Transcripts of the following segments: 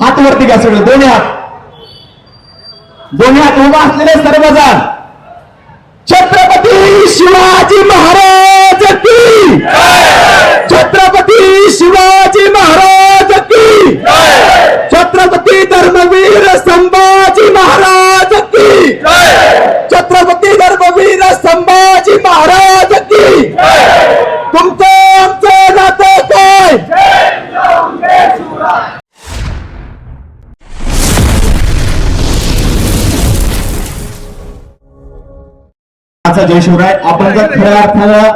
हात वरती घ्या सगळे दोन्ही हात. दोन्ही हात उभा असलेले सर्वजण. छत्रपती शिवाजी महाराज की. छत्रपती शिवाजी महाराज की. छत्रपती धर्मवीर संभाजी माझा जय शिवराय. आपण जर खऱ्या अर्थानं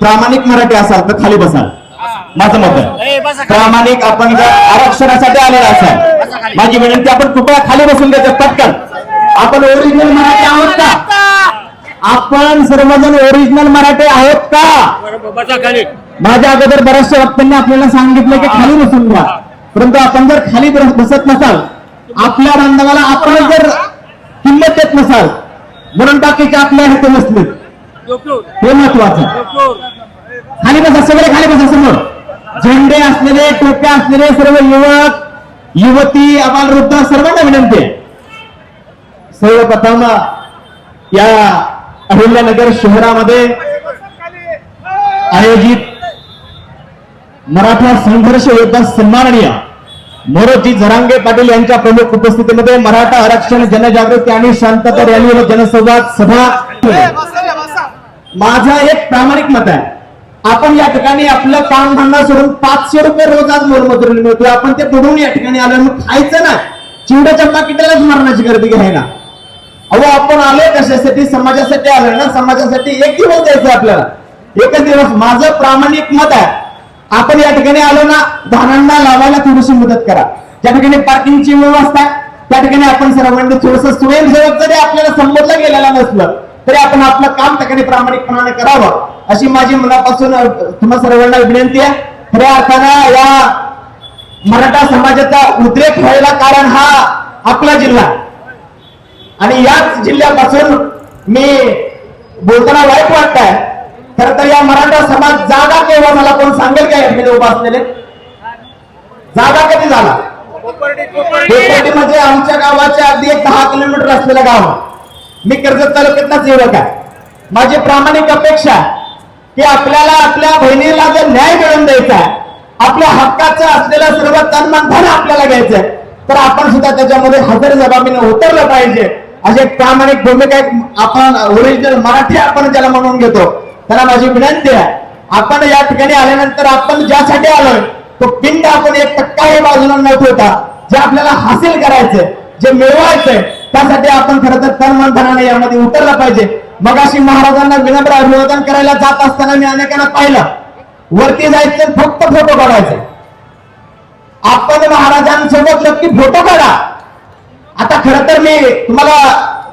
प्रामाणिक मराठी असाल तर खाली बसाल. माझं मत आहे. प्रामाणिक आपण जर आरक्षणासाठी आलेला असाल माझी विनंती आपण कृपया खाली बसून द्यायचं पटकन. आपण ओरिजिनल मराठी आहोत का? आपण सर्वजण ओरिजिनल मराठी आहोत का? माझ्या अगोदर बऱ्याचशा वक्त्यांनी आपल्याला सांगितलं की खाली बसून घ्या. परंतु आपण जर खाली बस- बसत नसाल आपल्या बांधवाला आपण जर किंमत देत नसाल म्हणून बाकीचे आपल्या हाती नसले हे महत्वाचं. खाली बसा सगळे खाली बसा समोर. झेंडे असलेले टोप्या असलेले सर्व युवक युवती अबालवृद्ध सर्वांना विनंती सर्वप्रथम या अहिल्यानगर शहरामध्ये आयोजित मराठा संघर्ष योद्धा सन्माननीय मोरोजी झरांगे पाटील यांच्या प्रमुख उपस्थितीमध्ये मराठा आरक्षण जनजागृती आणि शांतता रॅली व जनसंवाद सभा माझा एक प्रामाणिक मत आहे. आपण या ठिकाणी आपलं काम धंदा सोडून पाचशे रुपये रोज आज मोलमजुरी मिळतोय. आपण ते बुडून या ठिकाणी आलं मग खायचं ना. चिवड्याच्या पाकिटालाच मारण्याची गर्दी घ्यायला अहो आपण आलोय कशासाठी? समाजासाठी आलोय ना. समाजासाठी एक दिवस द्यायचं आपल्याला. एकच दिवस. माझं प्रामाणिक मत आहे. आपण या ठिकाणी आलो ना धानांना लावायला थोडीशी मदत करा. ज्या ठिकाणी पार्किंगची व्यवस्था आहे, त्या ठिकाणी आपण सर्वांनी थोडस स्वयंसेवक जरी आपल्याला संबोधलं गेलेलं नसलं तरी आपण आपलं काम त्या प्रामाणिकपणाने करावं अशी माझी मनापासून तुम्हा सर्वांना विनंती आहे. खऱ्या अर्थानं या मराठा समाजाचा उद्रेक व्हायला कारण हा आपला जिल्हा आणि याच जिल्ह्यापासून मी बोलताना वाईट वाटत आहे खर तर या मराठा समाज जागा केव्हा झाला? कोण सांगेल का यामध्ये उभा असलेले जागा कधी झाला? कोपर्डी म्हणजे आमच्या गावाच्या अगदी एक दहा किलोमीटर असलेलं गाव. मी कर्जत तालुक्यातलाच युवक आहे. माझी प्रामाणिक अपेक्षा की आपल्याला आपल्या बहिणीला जर न्याय मिळवून द्यायचा आहे आपल्या हक्काचं असलेलं सर्व तन्मान आपल्याला घ्यायचंय तर आपण सुद्धा त्याच्यामध्ये हजर जबाबीने उतरलं पाहिजे. अशी एक प्रामाणिक भूमिका एक आपण ओरिजिनल मराठी आपण ज्याला म्हणून घेतो त्याला माझी विनंती आहे. आपण या ठिकाणी आल्यानंतर आपण ज्यासाठी आलोय तो पिंड आपण एक टक्काही बाजूला न ठेवता जे आपल्याला हासिल करायचंय जे मिळवायचंय त्यासाठी आपण खरं तर तन मन धनाने यामध्ये उतरलं पाहिजे. मग अशी महाराजांना विनम्र अभिवादन करायला जात असताना मी अनेकांना पाहिलं. वरती जायचं फक्त फोटो काढायचे. आपण महाराजांसोबत नक्की फोटो काढा. आता खरं तर मी तुम्हाला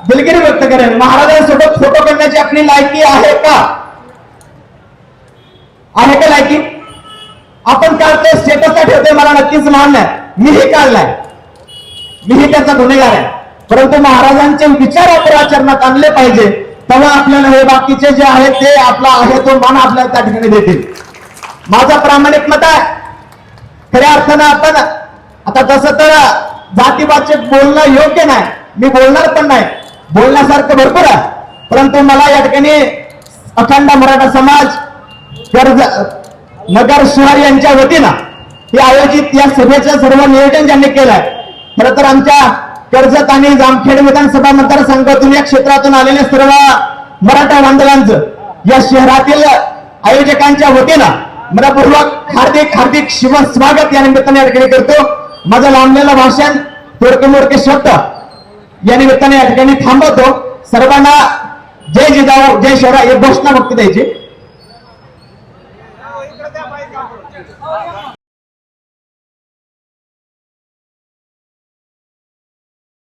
दिलगिरी व्यक्त करेन. महाराजांसोबत फोटो काढण्याची आपली लायकी आहे का? आहे का की आपण काढतोय स्टेटसला ठेवतोय मला नक्कीच मान नाही मीही काढलाय मीही त्याचा गुन्हेगार आहे. परंतु महाराजांचे विचार आपण आचरणात आणले पाहिजे. तेव्हा आपल्याला हे बाकीचे जे आहे ते आपला आहे तो मान आपल्याला त्या ठिकाणी देतील. माझा प्रामाणिक मत आहे. खऱ्या अर्थानं आपण आता तसं तर जातीवाचे बोलणं योग्य नाही. मी बोलणार पण नाही. बोलण्यासारखं भरपूर आहे. परंतु मला या ठिकाणी अखंड मराठा समाज कर्ज नगर यांच्या वतीनं हे आयोजित या सभेचं सर्व नियोजन ज्यांनी केलंय खरं तर आमच्या कर्जत आणि जामखेड विधानसभा मतदारसंघातून या क्षेत्रातून आलेल्या सर्व मराठा बांधवांचं या शहरातील आयोजकांच्या वतीनं मनपूर्वक हार्दिक हार्दिक शिव स्वागत या निमित्ताने या ठिकाणी करतो. माझं लांबलेलं भाषण थोडके मोडके शब्द. या निमित्ताने या ठिकाणी थांबवतो. सर्वांना जय जिजाऊ जय शहरा एक घोषणा भक्ती द्यायची.